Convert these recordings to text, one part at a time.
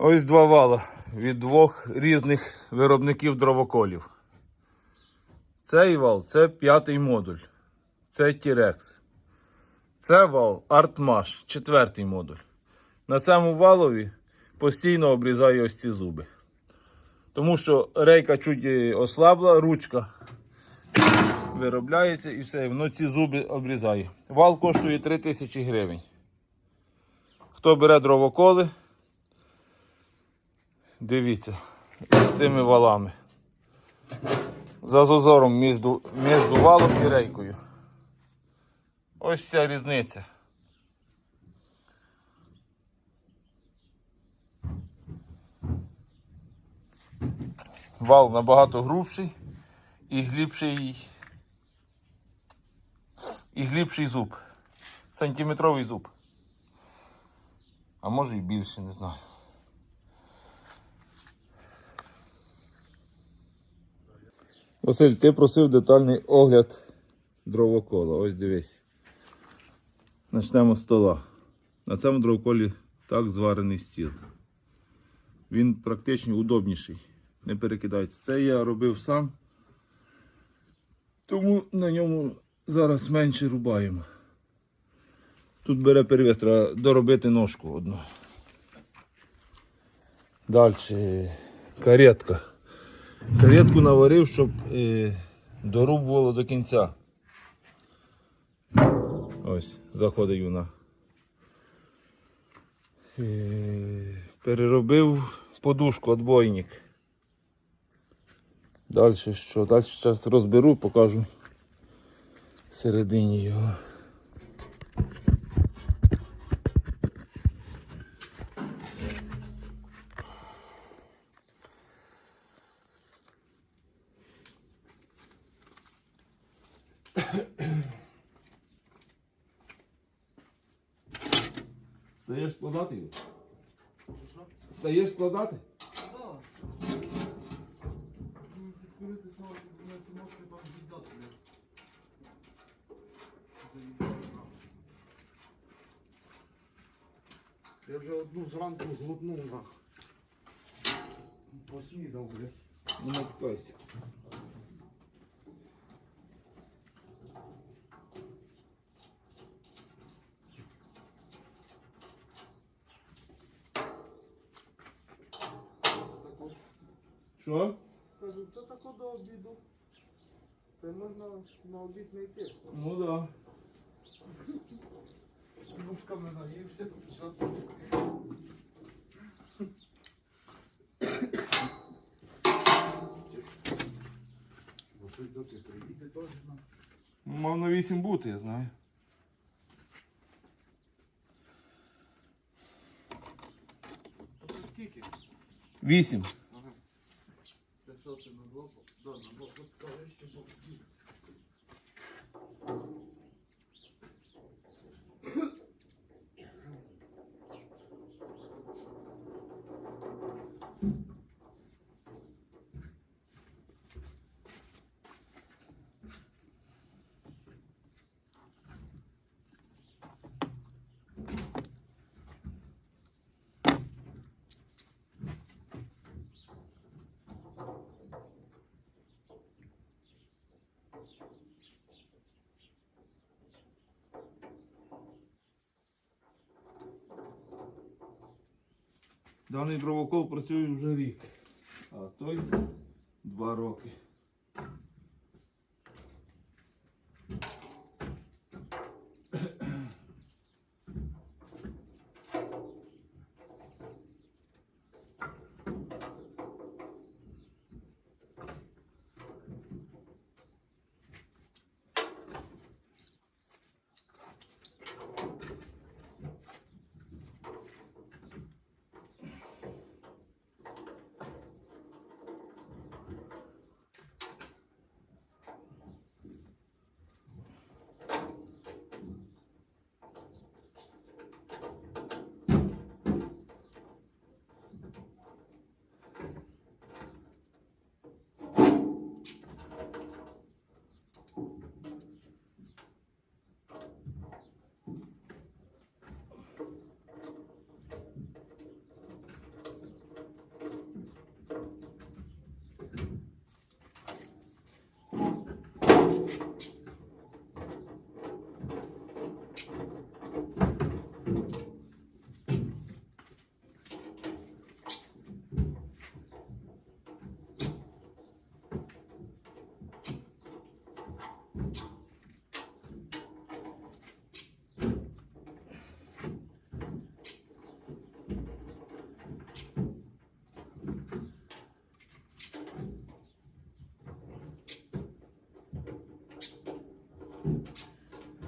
Ось два вала від двох різних виробників дровоколів. Цей вал це п'ятий модуль. Це T-Rex. Це вал Artmash, четвертий модуль. На цьому валові постійно обрізаю ось ці зуби. Тому що рейка чуть ослабла, ручка виробляється і все, воно ці зуби обрізає. Вал коштує 3000 гривень. Хто бере дровоколи, дивіться з цими валами. За зазором між, між валом і рейкою. Ось ця різниця. Вал набагато грубший і глибший і глибший зуб. Сантиметровий зуб. А може і більше, не знаю. Василь, ти просив детальний огляд дровокола. Ось дивись. Почнемо з стола. На цьому дровоколі так зварений стіл. Він практично удобніший. Не перекидається. Це я робив сам. Тому на ньому зараз менше рубаємо. Тут бере перевес, треба доробити ножку одну. Далі каретка. Каретку наварив, щоб е, дорубувало до кінця. Ось, заходить вона. Е, переробив подушку, отбойник. Далі що? Далі зараз розберу, покажу всередині його. Стаєш складати його? Стаєш складати? Я вже одну зранку глотнув на. Поснідав, блядь. Не матюкайся. Кажу, це тако до обіду. Та можна на обід не йти. Ну да. Ножками наївся, що Бо той доки приїде теж на. Мав на 8 бути, я знаю. Це скільки? 8. Даний дровокол працює вже рік, а той два роки.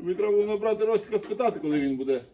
Тобі треба було набрати Ростіка спитати, коли він буде.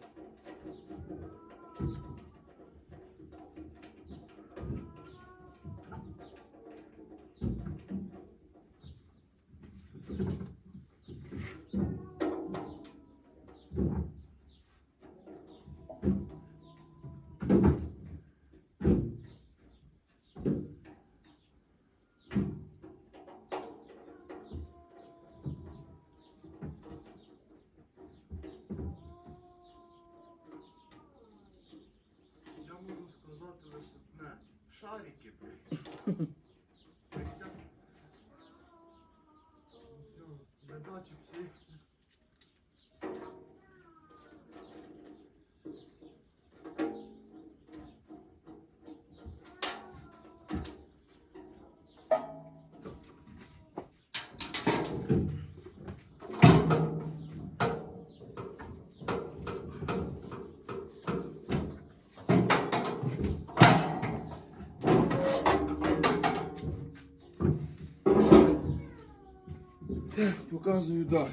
나 집시. Так, показую далі.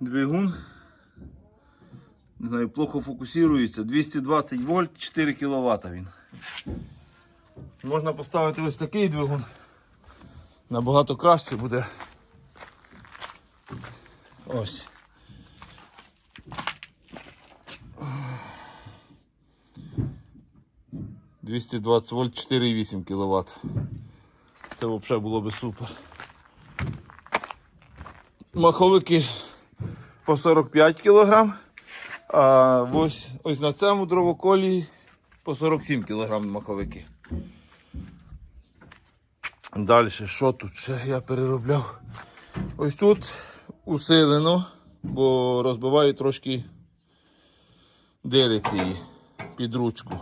Двигун. Не знаю, плохо фокусується. 220 вольт, 4 кВт він. Можна поставити ось такий двигун. Набагато краще буде. Ось. «220 вольт 4,8 кВт. Це взагалі було би супер. Маховики по 45 кг, а ось, ось на цьому дровоколі по 47 кг маховики. Далі, що тут ще я переробляв? Ось тут усилено, бо розбиваю трошки дири цієї під ручку.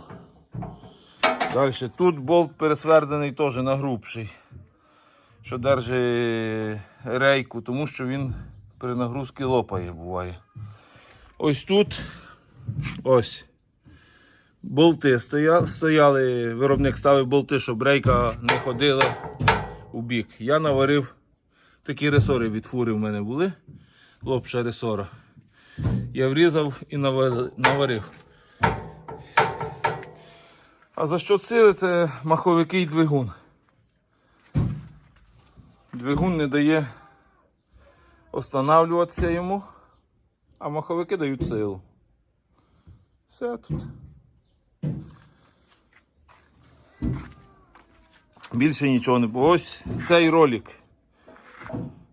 Далі тут болт пересвердений теж нагрубший, що держить рейку, тому що він при нагрузці лопає буває. Ось тут ось болти стояли, стояли, виробник ставив болти, щоб рейка не ходила у бік. Я наварив такі ресори від фури в мене були. Лопша ресора. Я врізав і наварив. А за що сили це маховики і двигун. Двигун не дає останавливатися йому, а маховики дають силу. Все тут. Більше нічого не було. Ось цей ролик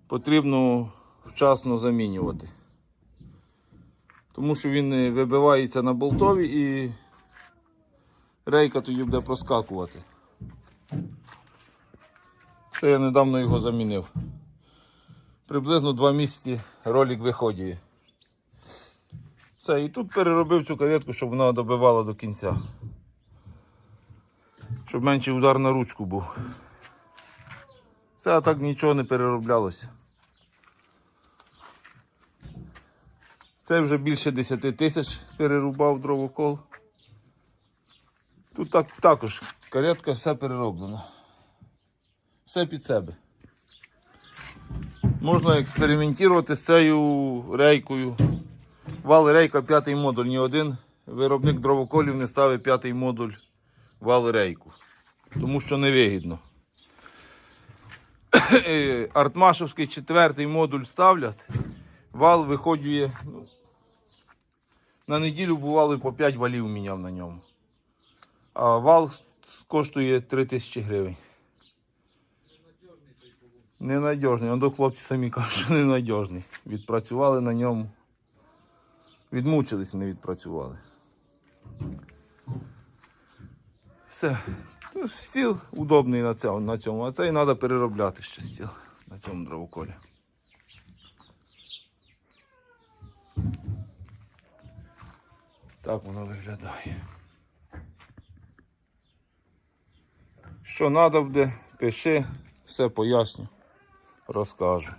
потрібно вчасно замінювати. Тому що він е, вибивається на болтові і рейка тоді буде проскакувати. Це я недавно його замінив. Приблизно два місяці ролик виходить. Все, і тут переробив цю каретку, щоб вона добивала до кінця. Щоб менший удар на ручку був. Все, а так нічого не перероблялося. Це вже більше 10 тисяч перерубав дровокол. Тут так, також каретка все перероблена. Все під себе. Можна експериментувати з цією рейкою. Вал рейка п'ятий модуль. Ні один виробник дровоколів не ставить п'ятий модуль вал рейку. Тому що невигідно. Е, Артмашевський четвертий модуль ставлять. Вал виходює. Ну, на неділю бувало по 5 валів міняв на ньому. А вал коштує 3 тисячі гривень. Ненадіжний. Он до хлопці самі кажуть, що ненадіжний. Відпрацювали на ньому. Відмучились, не відпрацювали. Все. Ну, стіл удобний на цьому, на цьому, а цей треба переробляти ще стіл на цьому дровоколі. Так воно виглядає. Що треба буде, пиши, все поясню, розкажу.